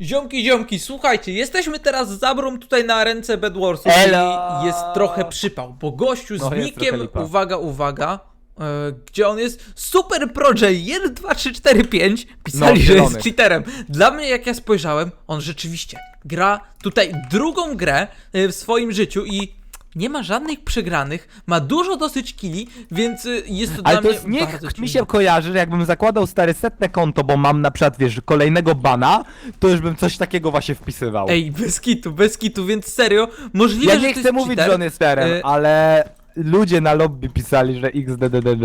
Ziomki, ziomki, słuchajcie, jesteśmy teraz z Zabrą tutaj na ręce Bedwarsów Elo! i jest trochę przypał, bo gościu z No, jest nikiem, lipa. uwaga, uwaga, e, gdzie on jest? Super Project 1, 2, 3, 4, 5 pisali, No, że jest cheaterem. Dla mnie, jak ja spojrzałem, on rzeczywiście gra tutaj drugą grę e, w swoim życiu i nie ma żadnych przegranych, ma dużo dosyć killi, więc e, jest to Ale dla to mnie jest, niech bardzo mi się kojarzy, że jakbym zakładał stare setne konto, bo mam na przykład, wiesz, kolejnego bana, to już bym coś takiego właśnie wpisywał. Ej, bez kitu, bez kitu, więc serio, możliwe, ja że nie to chcę jest mówić, cheater. że on jest sterem, Y- ale ludzie na lobby pisali, że XDDDD.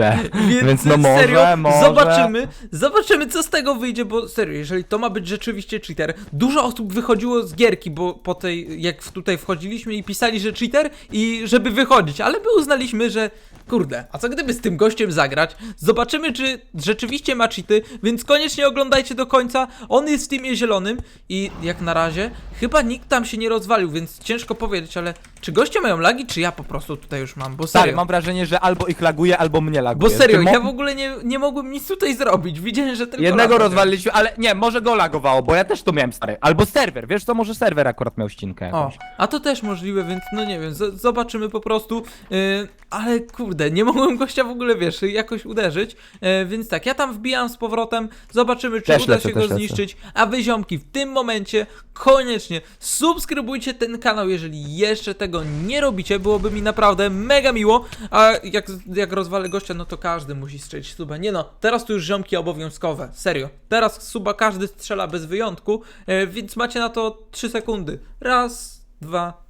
Więc, Więc no może, serio, może... zobaczymy, zobaczymy co z tego wyjdzie, bo serio, jeżeli to ma być rzeczywiście cheater, dużo osób wychodziło z gierki, bo po tej, jak tutaj wchodziliśmy i pisali, że cheater i żeby wychodzić, ale my uznaliśmy, że kurde, a co gdyby z tym gościem zagrać? Zobaczymy, czy rzeczywiście ma cheaty, więc koniecznie oglądajcie do końca, on jest w teamie zielonym i jak na razie chyba nikt tam się nie rozwalił, więc ciężko powiedzieć, ale czy goście mają lagi, czy ja po prostu tutaj już mam, bo serio. Tak, mam wrażenie, że albo ich laguje, albo mnie laguje. Bo serio, ja w ogóle nie, nie mogłem nic tutaj zrobić. Widziałem, że tylko Jednego rozwaliliśmy, ale nie, może go lagowało, bo ja też to miałem stary. Albo serwer, wiesz co, może serwer akurat miał ścinkę O, jakąś. a to też możliwe, więc no nie wiem, z- zobaczymy po prostu. Yy, ale kurde, nie mogłem gościa w ogóle, wiesz, jakoś uderzyć. Yy, więc tak, ja tam wbijam z powrotem, zobaczymy, czy Też uda lecę, się go lecę. zniszczyć. A wy ziomki, w tym momencie koniecznie subskrybujcie ten kanał, jeżeli jeszcze tego nie robicie, byłoby mi naprawdę mega miło. A jak, jak rozwalę gościa, no to każdy musi strzelić suba. Nie no, teraz to już ziomki obowiązkowe, serio. Teraz suba każdy strzela bez wyjątku, e, więc macie na to 3 sekundy. Raz, dwa, trzy.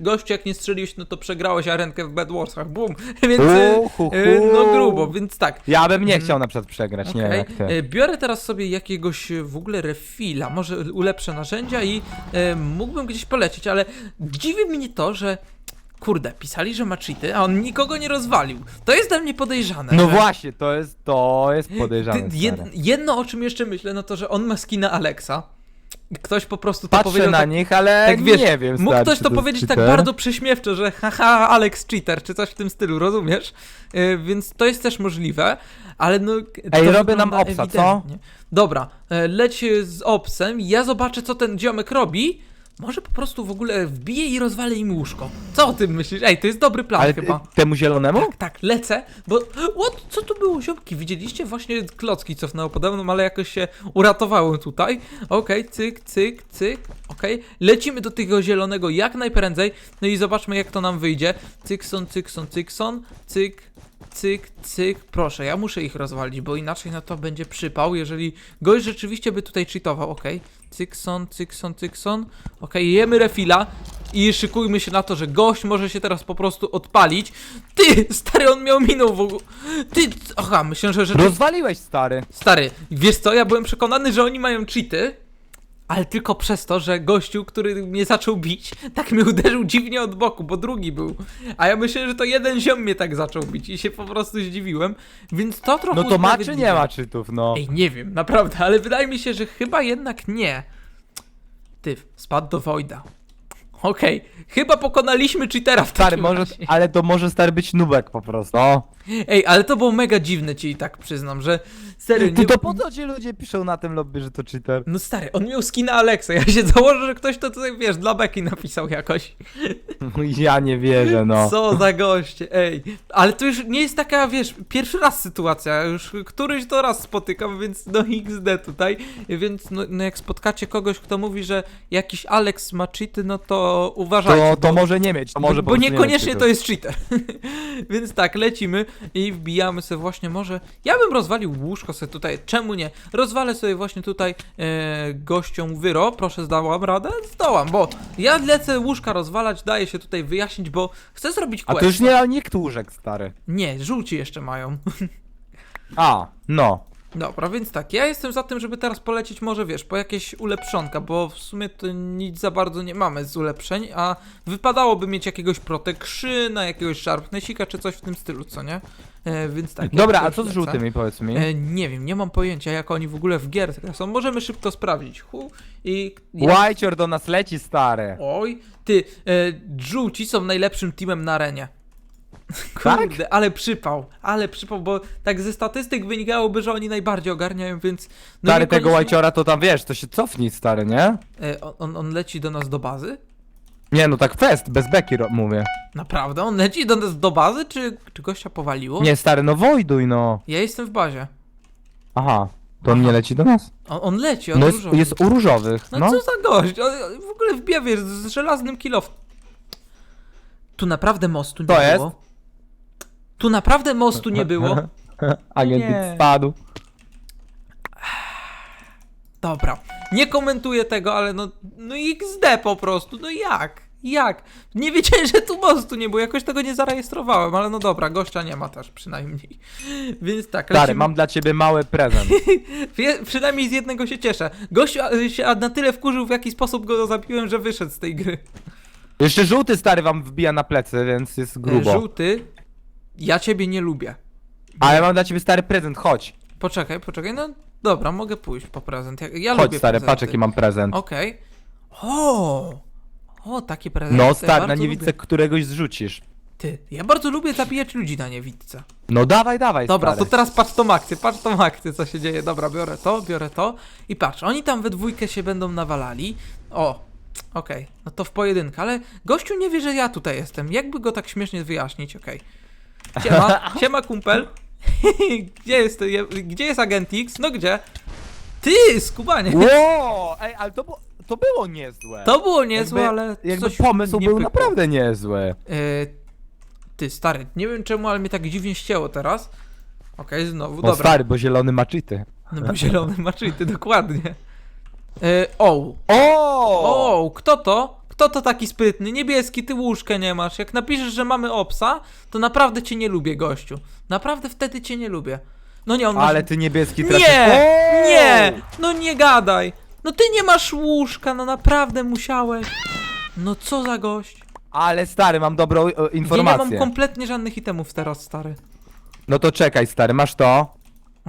Gościu, jak nie strzeliłeś, no to przegrałeś arenkę w Bad Warsach, bum. Więc, Uhu, e, no grubo, więc tak. Ja bym nie chciał na przykład przegrać, nie wiem jak ty. e, Biorę teraz sobie jakiegoś e, w ogóle refila, może ulepszę narzędzia i e, mógłbym gdzieś polecieć, ale dziwi mnie to, że kurde, pisali, że ma cheaty, a on nikogo nie rozwalił. To jest dla mnie podejrzane. No że- właśnie, to jest, to jest podejrzane, Ty, jed, jedno o czym jeszcze myślę, no to, że on ma skina Alexa. Ktoś po prostu to Patrzę powiedział na tak, nich, ale tak wiesz, nie wiem, mógł stary, ktoś to powiedzieć tak cheater. bardzo prześmiewczo, że haha, Alex cheater, czy coś w tym stylu, rozumiesz? Yy, więc to jest też możliwe, ale no... Ej, robię nam obsa, co? Dobra, e, leć z obsem, ja zobaczę co ten ziomek robi, może po prostu w ogóle wbije i rozwalę im łóżko. Co o tym myślisz? Ej, to jest dobry plan Ale chyba. temu zielonemu? Tak, tak, lecę, bo... What? Co to było, ziomki? Widzieliście? Właśnie klocki cofnęło pode mną, ale jakoś się uratowałem tutaj. Okej, cyk, cyk, cyk, okej. Lecimy do tego zielonego jak najprędzej, no i zobaczmy jak to nam wyjdzie. Cykson, cykson, cykson, cyk, cyk, cyk. Proszę, ja muszę ich rozwalić, bo inaczej no to będzie przypał, jeżeli gość rzeczywiście by tutaj cheatował, okej. Cykson, cykson, cykson. Okej, jemy refila i szykujmy się na to, że gość może się teraz po prostu odpalić. Ty, stary, on miał minął w ogóle. Ty, aha, myślę, że rzeczywiście... Rozwaliłeś, stary. Stary, wiesz co, ja byłem przekonany, że oni mają cheaty, ale tylko przez to, że gościu, który mnie zaczął bić, tak mnie uderzył dziwnie od boku, bo drugi był. A ja myślę, że to jeden ziom mnie tak zaczął bić i się po prostu zdziwiłem, więc to trochę No to ma czy nie ma czytów, no. Ej, nie wiem, naprawdę, ale wydaje mi się, że chyba jednak nie. Ty, spadł do Wojda. Okej, chyba pokonaliśmy cheatera w Stary, takim może, razie. ale to może stary być nubek po prostu. No. Ej, ale to było mega dziwne ci i tak przyznam, że serio, Ty nie... to po co ci ludzie piszą na tym lobby, że to cheater? No stary, on miał skina Alexa, ja się założę, że ktoś to tutaj, wiesz, dla Beki napisał jakoś. Ja nie wierzę, no. Co za goście, ej. Ale to już nie jest taka, wiesz, pierwszy raz sytuacja, już któryś to raz spotykam, więc no XD tutaj, więc no, no jak spotkacie kogoś, kto mówi, że jakiś Alex ma cheaty, no to uważajcie. To, to może nie mieć, to może bo nie niekoniecznie to jest cheater. Więc tak, lecimy i wbijamy sobie właśnie może. Ja bym rozwalił łóżko sobie tutaj, czemu nie? Rozwalę sobie właśnie tutaj e, gościom wyro. Proszę, zdałam radę? Zdołam, bo ja lecę łóżka rozwalać, daję się tutaj wyjaśnić, bo chcę zrobić A quest. to już nie nikt łóżek, stary. Nie, żółci jeszcze mają. A, no. Dobra, więc tak, ja jestem za tym, żeby teraz polecieć może, wiesz, po jakieś ulepszonka, bo w sumie to nic za bardzo nie mamy z ulepszeń, a wypadałoby mieć jakiegoś protekszyna, jakiegoś sharpnessika czy coś w tym stylu, co nie? E, więc tak. ja Dobra, a co z lecę. żółtymi, powiedz mi? E, nie wiem, nie mam pojęcia, jak oni w ogóle w gierce są. Możemy szybko sprawdzić. Hu, i... ja- Whiteor do nas leci, stary. Oj, ty, e, żółci są najlepszym teamem na arenie. Tak? Kurde, ale przypał, ale przypał, bo tak ze statystyk wynikałoby, że oni najbardziej ogarniają, więc... No Stary tego łajciora to tam wiesz, to się cofnij stary, nie? E, on- on, leci do nas do bazy? Nie no tak fest, bez beki mówię. Naprawdę? On leci do nas do bazy, czy, czy gościa powaliło? Nie stary, no wojduj no. Ja jestem w bazie. Aha, to on nie leci do nas? On, on leci, on No jest, różowy. jest u różowych, No, no. co za gość? On, w ogóle wbija, wiesz, z żelaznym kilof. Tu naprawdę mostu nie To jest? było. Tu naprawdę mostu nie było. Agent Nie. X spadł. Dobra, nie komentuję tego, ale no, no XD po prostu, no jak? Jak? Nie wiedziałem, że tu mostu nie było, jakoś tego nie zarejestrowałem, ale no dobra, gościa nie ma też przynajmniej. Więc tak, Stary, lecimy. mam dla ciebie mały prezent. Wie, przynajmniej z jednego się cieszę. Gościu a, się na tyle wkurzył, w jaki sposób go zabiłem, że wyszedł z tej gry. Jeszcze żółty stary wam wbija na plecy, więc jest grubo. Żółty, ja ciebie nie lubię. Ale mam dla ciebie stary prezent, chodź. Poczekaj, poczekaj, no dobra, mogę pójść po prezent. Ja, ja Chodź lubię stary, patrz jaki mam prezent. Okej. O! O, taki prezent. No stary, na niewidce któregoś zrzucisz. Ty, ja bardzo lubię zabijać ludzi na niewidce. No dawaj, dawaj Dobra, stary. to teraz patrz tą akcję, patrz tą akcję, co się dzieje. Dobra, biorę to, biorę to i patrz, oni tam we dwójkę się będą nawalali. O, okej, no to w pojedynkę, ale gościu nie wie, że ja tutaj jestem. Jakby go tak śmiesznie wyjaśnić, okej. Siema, siema kumpel. gdzie jest, gdzie jest agent X? No gdzie? Ty, skubanie. Ło, ej, ale to było, to było niezłe. To było niezłe, jakby, ale Jakby coś pomysł nie był pykło. naprawdę niezły. E, ty, stary, nie wiem czemu, ale mnie tak dziwnie ścięło teraz. Okej, znowu, O dobra. stary, bo zielony ma cheaty. No bo zielony ma cheaty, dokładnie. E, o, O! o, kto to? Kto to taki sprytny? Niebieski, ty łóżkę nie masz. Jak napiszesz, że mamy obsa, to naprawdę cię nie lubię, gościu. Naprawdę wtedy cię nie lubię. No nie, on ma... Ale ty niebieski trafisz. Nie, O! nie, no nie gadaj. No ty nie masz łóżka, no naprawdę musiałeś. No co za gość. Ale stary, mam dobrą e, Ja nie informację. mam kompletnie żadnych itemów teraz, stary. No to czekaj stary, masz to,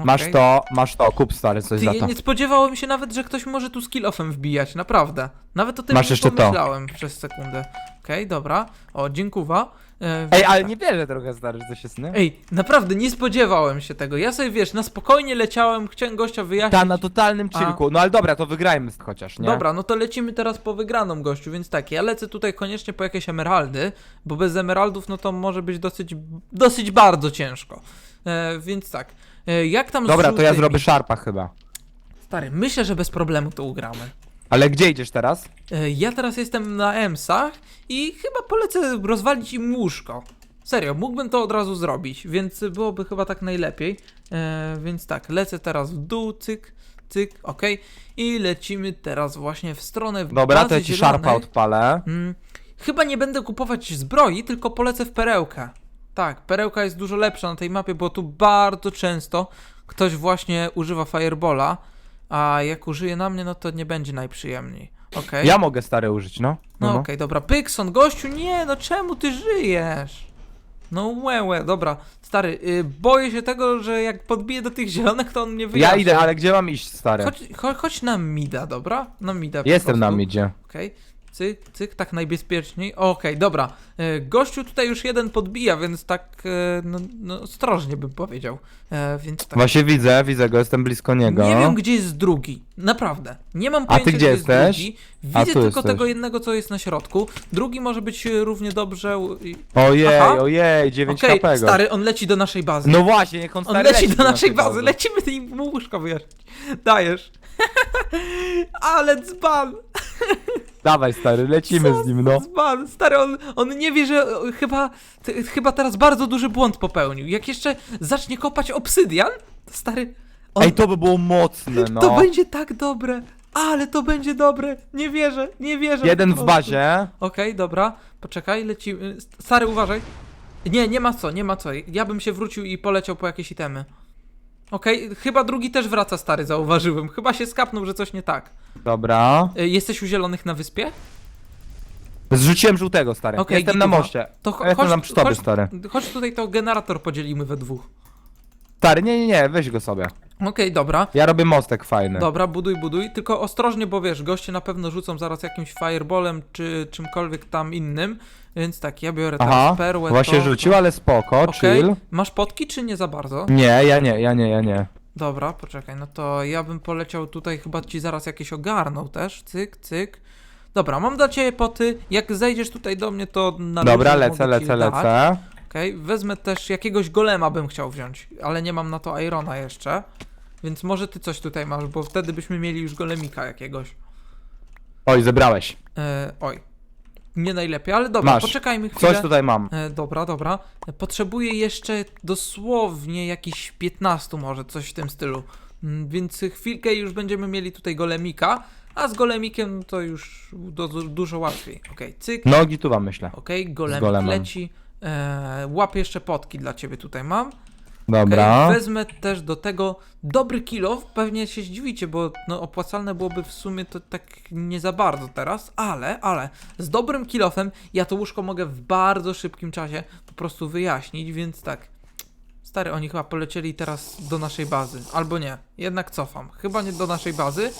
masz Okej. to, masz to, kup stary coś Ty, za to. nie spodziewałem się nawet, że ktoś może tu skill offem wbijać, naprawdę. Nawet o tym Masz nie jeszcze to. pomyślałem przez sekundę. Okej, dobra. O, dziękuwa. E, Ej, ale tak. nie wierzę trochę stary, że to się sny. Ej, naprawdę nie spodziewałem się tego. Ja sobie, wiesz, na spokojnie leciałem, chciałem gościa wyjaśnić. Ta, na totalnym A. chillku. No ale dobra, to wygrajmy chociaż, nie? Dobra, no to lecimy teraz po wygraną gościu, więc tak, ja lecę tutaj koniecznie po jakieś emeraldy, bo bez emeraldów no to może być dosyć, dosyć bardzo ciężko. E, więc tak, e, jak tam z Dobra, to ja żółtymi? zrobię szarpa chyba. Stary, myślę, że bez problemu to ugramy. Ale gdzie idziesz teraz? E, Ja teraz jestem na EMSach i chyba polecę rozwalić im łóżko. Serio, mógłbym to od razu zrobić, więc byłoby chyba tak najlepiej. E, więc tak, lecę teraz w dół, cyk, cyk, okej. I lecimy teraz właśnie w stronę Dobra, bazy to ja ci zielonej. szarpa odpalę. Mm, chyba nie będę kupować zbroi, tylko polecę w perełkę. Tak, perełka jest dużo lepsza na tej mapie, bo tu bardzo często ktoś właśnie używa firebola, a jak użyje na mnie, no to nie będzie najprzyjemniej. Okej. Ja mogę stary użyć, no. No no. okej, dobra. Pykson, gościu, nie, no czemu ty żyjesz? No łe, łe, dobra. Stary, y, boję się tego, że jak podbiję do tych zielonych, to on mnie Ja wyjaśni. idę, ale gdzie mam iść stary? Chodź, chodź, chodź na mida, dobra? Na mida po Jestem na prostu. midzie. Okej, cyk, cyk, tak najbezpieczniej. Okej, dobra. E, gościu tutaj już jeden podbija, więc tak, e, no, no ostrożnie bym powiedział. E, więc tak. Właśnie widzę, widzę go, jestem blisko niego. Nie wiem, gdzie jest drugi. Naprawdę. Nie mam ty pojęcia, gdzie jest jesteś? drugi. A, Widzę tu tylko jesteś. tego jednego, co jest na środku. Drugi może być e, równie dobrze. u- i- Ojej, Aha. ojej, 9 Okej, HP go. stary, on leci do naszej bazy. No właśnie, niech on on stary leci do naszej bazy. Lecimy i mu łóżko wyjaśnić. Dajesz. Ale dzban. Dawaj stary, lecimy Co z nim, no. Dzban. Stary, on, on nie wie, że e, chyba, ty, chyba teraz bardzo duży błąd popełnił. Jak jeszcze zacznie kopać obsydian, to stary... On, Ej, to by było mocne, no. To będzie tak dobre. Ale to będzie dobre. Nie wierzę, nie wierzę. Jeden po w prostu. bazie. Okej, dobra. Poczekaj, lecimy. Stary, uważaj. Nie, nie ma co, nie ma co. Ja bym się wrócił i poleciał po jakieś itemy. Okej, chyba drugi też wraca, stary, zauważyłem. Chyba się skapnął, że coś nie tak. Dobra. Y, Jesteś u zielonych na wyspie? Zrzuciłem żółtego, stary. Okej, Jestem na moście. To cho- jestem chodź- tam przy tobie, chodź- stary. Chodź tutaj, to generator podzielimy we dwóch. Stary, nie, nie, nie, weź go sobie. Okej, dobra. Ja robię mostek fajny. Dobra, buduj, buduj, tylko ostrożnie, bo wiesz, goście na pewno rzucą zaraz jakimś fireballem czy czymkolwiek tam innym, więc tak, ja biorę Aha, teraz perłę. właśnie to, rzucił, ale spoko, Okej, chill. masz potki czy nie za bardzo? Nie, ja nie, ja nie, ja nie. Dobra, poczekaj, no to ja bym poleciał tutaj, chyba ci zaraz jakieś ogarnął też, cyk, cyk. Dobra, mam dla ciebie poty, jak zejdziesz tutaj do mnie, to na Dobra, luzie lecę, mogę ci lecę, dać. lecę. Okej, wezmę też jakiegoś golema bym chciał wziąć, ale nie mam na to Irona jeszcze. Więc może ty coś tutaj masz, bo wtedy byśmy mieli już golemika jakiegoś. Oj, zebrałeś. E, oj. Nie najlepiej, ale dobra, Masz. poczekajmy chwilę. Coś tutaj mam. E, dobra, dobra. Potrzebuję jeszcze dosłownie jakiś 15 może, coś w tym stylu. Mm, Więc chwilkę już będziemy mieli tutaj golemika, a z golemikiem to już do, dużo łatwiej. Okej, cyk. Nogi tu wam, myślę. Okej, golemik golemem. leci. E, łap jeszcze potki dla ciebie tutaj mam. Dobra. Okej, wezmę też do tego dobry kilof. Pewnie się zdziwicie, bo no, opłacalne byłoby w sumie to tak nie za bardzo teraz, ale, ale z dobrym kilofem ja to łóżko mogę w bardzo szybkim czasie po prostu wyjaśnić, więc tak. Stary, oni chyba polecieli teraz do naszej bazy. Albo nie, jednak cofam. Chyba nie do naszej bazy,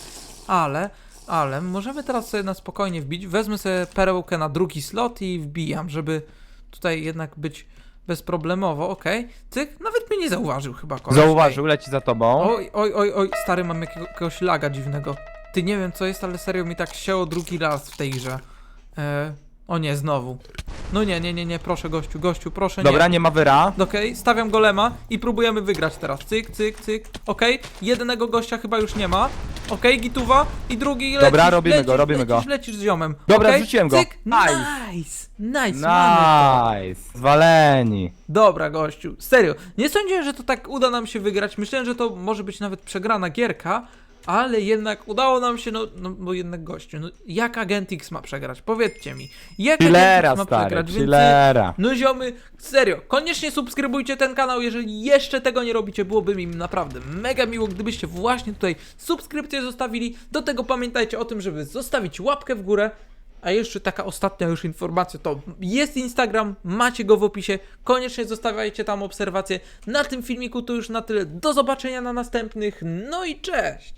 ale, ale możemy teraz sobie na spokojnie wbić. Wezmę sobie perełkę na drugi slot i wbijam, żeby tutaj jednak być bezproblemowo, okej. Cyk, nawet mnie nie zauważył chyba koleś. Zauważył, leci za tobą. Oj, oj, oj, oj, stary, mam jakiego- jakiegoś laga dziwnego. Ty nie wiem co jest, ale serio mi tak sięło drugi raz w tej grze. E, o nie, znowu. No nie, nie, nie, nie, proszę gościu, gościu, proszę Dobra, nie. nie ma wyra. Okej, stawiam golema i próbujemy wygrać teraz. Cyk, cyk, cyk. Okej, jednego gościa chyba już nie ma. Okej, gituwa i drugi lecisz, Dobra, robimy lecisz, go, robimy lecisz, go. lecisz z ziomem. Dobra, Okej, zrzuciłem go. Cyk, Nice. nice, nice, mamy to. Nice. Zwaleni. Dobra, gościu, serio. Nie sądziłem, że to tak uda nam się wygrać. Myślałem, że to może być nawet przegrana gierka, ale jednak udało nam się, no, no bo jednak gościu, no jak Agent X ma przegrać? Powiedzcie mi. Jak Chillera, Agent X ma stary, przegrać? Więc, chillera. no ziomy, serio, koniecznie subskrybujcie ten kanał, jeżeli jeszcze tego nie robicie, byłoby mi naprawdę mega miło, gdybyście właśnie tutaj subskrypcję zostawili. Do tego pamiętajcie o tym, żeby zostawić łapkę w górę. A jeszcze taka ostatnia już informacja, to jest Instagram, macie go w opisie, koniecznie zostawiajcie tam obserwacje. Na tym filmiku to już na tyle, do zobaczenia na następnych, no i cześć!